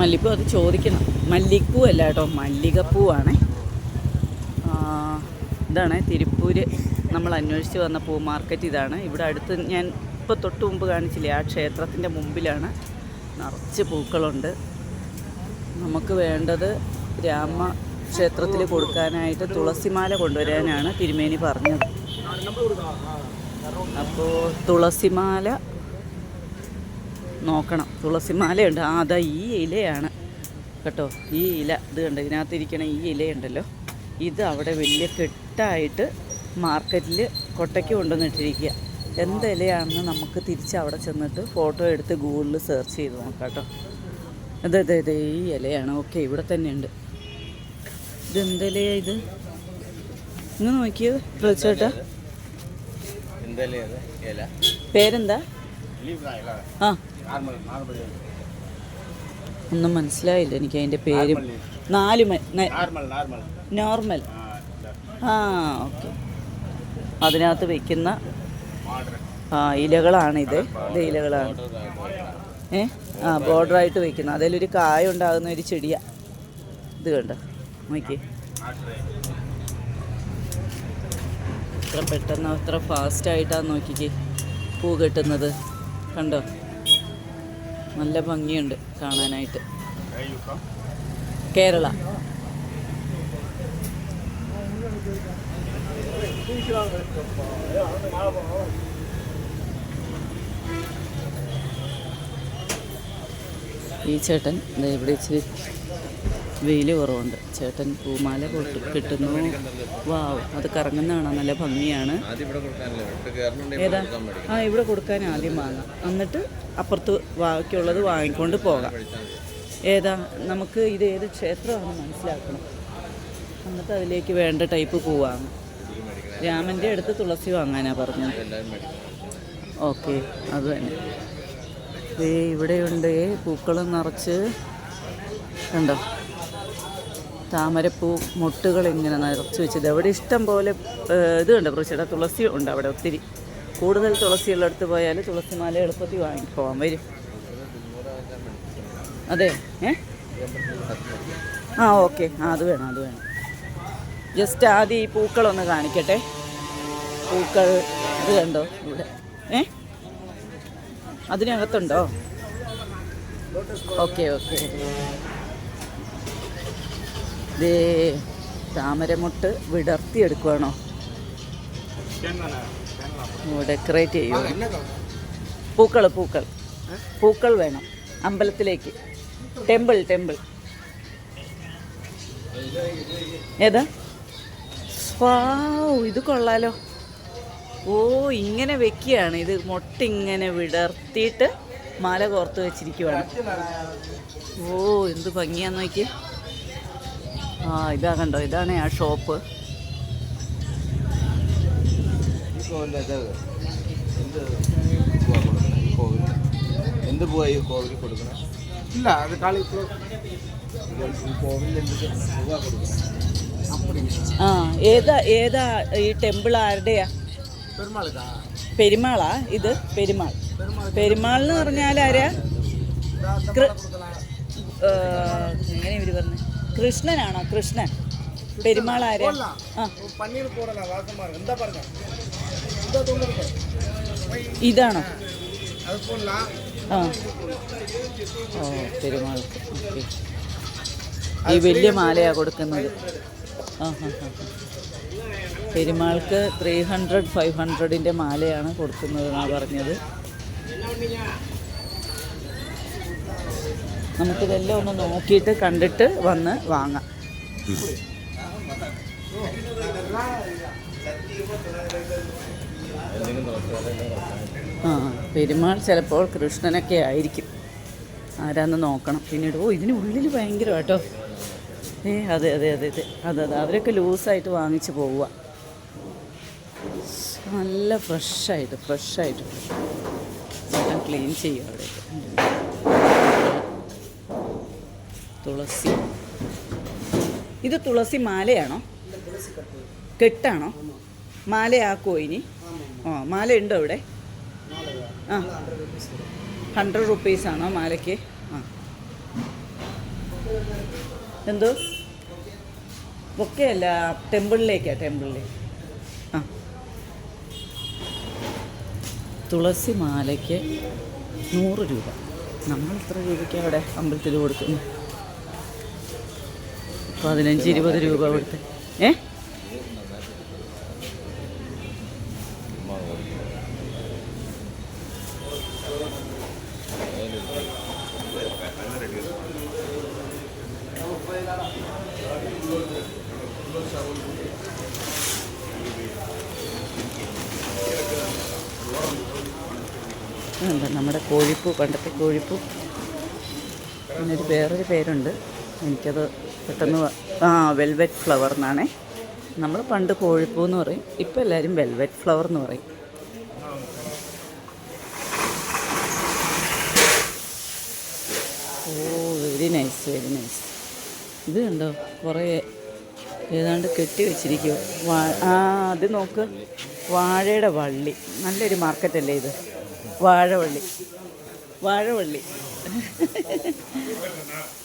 മല്ലിപ്പൂ അത് ചോദിക്കണം. മല്ലിപ്പൂ അല്ല കേട്ടോ മല്ലികപ്പൂവാണ്. ഇതാണ് തിരുപ്പൂര്. നമ്മൾ അന്വേഷിച്ച് വന്ന പൂ മാർക്കറ്റ് ഇതാണ്. ഇവിടെ അടുത്ത് ഞാൻ ഇപ്പോൾ തൊട്ട് മുമ്പ് കാണിച്ചില്ലേ ആ ക്ഷേത്രത്തിന്റെ മുമ്പിലാണ് നിറച്ച് പൂക്കളുണ്ട്. നമുക്ക് വേണ്ടത് രാമ ക്ഷേത്രത്തിൽ കൊടുക്കാനായിട്ട് തുളസിമാല കൊണ്ടുവരാനാണ് തിരുമേനി പറഞ്ഞത്. അപ്പോൾ തുളസിമാല നോക്കണം. തുളസിമാലയുണ്ട്. ആ അതാ ഈ ഇലയാണ്. കേട്ടോ ഈ ഇല. ഇത് കണ്ടോ ഇതിനകത്തിരിക്കണ ഈ ഇലയുണ്ടല്ലോ. ഇത് അവിടെ വലിയ കെട്ടായിട്ട് മാർക്കറ്റിൽ കൊട്ടയ്ക്ക് കൊണ്ടുവന്നിട്ടിരിക്കുക. എന്ത് ഇലയാണെന്ന് നമുക്ക് തിരിച്ച് അവിടെ ചെന്നിട്ട് ഫോട്ടോ എടുത്ത് ഗൂഗിളിൽ സെർച്ച് ചെയ്ത് നോക്കാം കേട്ടോ. അതെ അതെ അതെ ഈ ഇലയാണ്. ഓക്കെ ഇവിടെ തന്നെയുണ്ട്. ഇത് ഇതെന്തലയാ ഇത്? ഇന്ന് നോക്കിയത് ചേട്ടാ എന്തല്ലേ അത് ഇല. പേരെന്താ? ആ ഒന്നും മനസ്സിലായില്ല. എനിക്ക് അതിന്റെ പേര് നാല് നാർമൽ ആ ഓക്കെ. അതിനകത്ത് വെക്കുന്ന ആ ഇലകളാണിത് ഇത്. ഇലകളാണ്. ഏ? ആ ബോർഡറായിട്ട് വെക്കുന്ന. അതിലൊരു കായ ഉണ്ടാകുന്ന ഒരു ചെടിയാ. ഇത് കണ്ട? നോക്കി. എത്ര പെട്ടെന്ന് അത്ര ഫാസ്റ്റായിട്ടാണ് നോക്കിക്കേ. പൂ കെട്ടുന്നത്. കണ്ടോ? നല്ല ഭംഗിയുണ്ട് കാണാനായിട്ട്. കേരള. ഈ ചേട്ടൻ ഇവിടെ ഇച്ചിരി വെയിൽ കുറവുണ്ട്. ചേട്ടൻ പൂമാല കൊട്ട് കിട്ടുന്നു. വാവ് അത് കറങ്ങുന്ന കാണാൻ നല്ല ഭംഗിയാണ്. ഏതാ? ആ ഇവിടെ കൊടുക്കാൻ ആദ്യം വാങ്ങാം. എന്നിട്ട് അപ്പുറത്ത് ബാക്കിയുള്ളത് വാങ്ങിക്കൊണ്ട് പോകാം. ഏതാ? നമുക്ക് ഇത് ഏത് ക്ഷേത്രമാണെന്ന് മനസ്സിലാക്കണം. എന്നിട്ട് അതിലേക്ക് വേണ്ട ടൈപ്പ് പോവാണ്. രാമന്റെ അടുത്ത് തുളസി വാങ്ങാനാണ് പറഞ്ഞത്. ഓക്കെ അത് തന്നെ. ദേ ഇവിടെയുണ്ട് പൂക്കൾ നിറച്ച്. കണ്ടോ? താമരപ്പൂ മുട്ടുകൾ ഇങ്ങനെ നിറച്ച് വെച്ചത്. അവിടെ ഇഷ്ടം പോലെ ഇത് കണ്ടോ? തുളസി ഉണ്ട് അവിടെ ഒത്തിരി. കൂടുതൽ തുളസിയുള്ളടുത്ത് പോയാൽ തുളസിമാല എളുപ്പത്തിൽ വാങ്ങിപ്പോവാൻ വരും. അതെ ഏ? ആ ഓക്കെ. ആ അത് വേണം അത് വേണം. ജസ്റ്റ് ആദ്യം ഈ പൂക്കളൊന്ന് കാണിക്കട്ടെ. പൂക്കൾ ഇത് കണ്ടോ ഇവിടെ? ഏ? അതിനകത്തുണ്ടോ? Okay okay. ദേ താമരമുട്ട് വിടർത്തിയെടുക്കുവാണോ? ഡെക്കറേറ്റ് ചെയ്യുമോ പൂക്കൾ പൂക്കൾ. പൂക്കൾ വേണം. അമ്പലത്തിലേക്ക്. ടെമ്പിൾ ടെമ്പിൾ ഏതാ? വാവ് ഇത് കൊള്ളാലോ. ഓ ഇങ്ങനെ വെക്കുകയാണ്. ഇത് മൊട്ടിങ്ങനെ വിടർത്തിയിട്ട് മാല കോർത്ത് വെച്ചിരിക്കുവാണ്. ഓ എന്ത് ഭംഗിയാന്ന് നോക്കി ആ ഇതാ കണ്ടോ ഇതാണ് ആ ഷോപ്പ് അത് എന്ത് പൂവാ കൊടുക്കണേ? ഈ എന്ത് പൂവാ ഈ കോവിലിൽ കൊടുക്കണേ? ഇല്ല അത് കളി ഈ കോവിലിൽ എന്ത് പൂവാ കൊടുക്കണേ? ആ ഏതാ ഏതാ ഈ ടെമ്പിൾ ആരുടെയാ? പെരുമാളാ ഇത്? പെരുമാൾ പെരുമാൾ എന്ന് പറഞ്ഞാൽ ആരാ? എങ്ങനെയാ എങ്ങനെ ഇവർ പറഞ്ഞു? കൃഷ്ണനാണോ? കൃഷ്ണൻ. പെരുമാൾ ആരാ? ആ. ഇതാണോ? ആ. ഓ പെരുമാൾക്ക് ഓക്കെ. ഈ വലിയ മാലയാ കൊടുക്കുന്നത്. ആ ഹാ പെരുമാൾക്ക് ത്രീ ഹൺഡ്രഡ് ഫൈവ് ഹൺഡ്രഡിന്റെ മാലയാണ് കൊടുക്കുന്നതെന്നാണ് പറഞ്ഞത്. നമുക്കിതെല്ലാം ഒന്ന് നോക്കിയിട്ട് കണ്ടിട്ട് വന്ന് വാങ്ങാം. ആ പെരുമാൾ ചിലപ്പോൾ കൃഷ്ണനൊക്കെ ആയിരിക്കും. ആരാന്ന് നോക്കണം. പിന്നീട് ഓ ഇതിന് ഉള്ളിൽ ഭയങ്കര കേട്ടോ ഏ അതെ അതെ അതെ അതെ. അതെ അതെ. അവരൊക്കെ ലൂസായിട്ട് വാങ്ങിച്ച് പോവുക നല്ല ഫ്രഷായിട്ട് ഫ്രഷായിട്ട്. ചേട്ടൻ ക്ലീൻ ചെയ്യും അവിടെയൊക്കെ. തുളസി. ഇത് തുളസി മാലയാണോ? കെട്ടാണോ? മാലയാക്കുമോ ഇനി? ആ മാല ഉണ്ടോ ഇവിടെ ആ. ഹൺഡ്രഡ് റുപ്പീസ് ആണോ മാലയ്ക്ക്? ആ. എന്തോ? ബൊക്കെയല്ല ടെമ്പിളിലേക്കാണ് ടെമ്പിളിലേക്ക് ആ. തുളസി മാലയ്ക്ക് നൂറ് രൂപ. നമ്മൾ ഇത്ര രൂപയ്ക്ക് അവിടെ അമ്പലത്തിൽ കൊടുക്കുന്നു? പതിനഞ്ച് ഇരുപത് രൂപ കൊടുത്ത്. ഏ? ഉണ്ട്. നമ്മുടെ കോഴിപ്പൂ പണ്ടത്തെ കോഴിപ്പൂ. അതിനൊരു വേറൊരു പേരുണ്ട്. എനിക്കത് പെട്ടെന്ന് ആ വെൽവെറ്റ് ഫ്ലവർ എന്നാണേ. നമ്മൾ പണ്ട് കോഴിപ്പൂ എന്ന് പറയും. ഇപ്പം എല്ലാവരും വെൽവെറ്റ് ഫ്ലവർ എന്ന് പറയും. ഓ വെരി നൈസ് വെരി നൈസ്. ഇത് കണ്ടോ? കുറേ ഏതാണ്ട് കെട്ടി വെച്ചിരിക്കുമോ ആ അത് നോക്ക്. വാഴയുടെ വള്ളി. നല്ലൊരു മാർക്കറ്റല്ലേ ഇത്? വാഴവള്ളി. വാഴവള്ളി.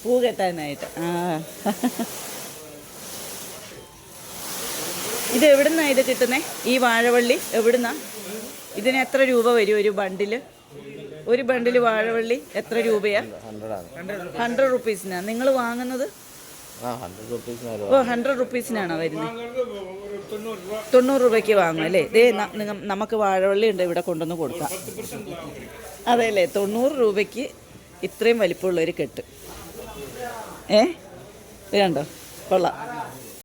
പൂ കെട്ടാനായിട്ട്. ആ. ഇത് എവിടുന്നാ ഇത് കിട്ടുന്നേ? ഈ വാഴവള്ളി എവിടുന്നാ? ഇതിന് എത്ര രൂപ വരും ഒരു ബണ്ടിൽ ഒരു ബണ്ടിൽ വാഴവള്ളി എത്ര രൂപയാ? ഹൺഡ്രഡ് റുപ്പീസിനാ നിങ്ങൾ വാങ്ങുന്നത്? ഓ ഹൺഡ്രഡ് റുപ്പീസിനാണോ വരുന്നത് തൊണ്ണൂറ് രൂപയ്ക്ക് വാങ്ങും അല്ലേ? ദേ നമുക്ക് വാഴവള്ളി ഉണ്ട് ഇവിടെ കൊണ്ടുവന്ന് കൊടുക്കാം. അതെ അല്ലേ തൊണ്ണൂറ് രൂപയ്ക്ക് ഇത്രയും വലിപ്പമുള്ളൊരു കെട്ട്. ഏ? കണ്ടോ? കൊള്ളാം.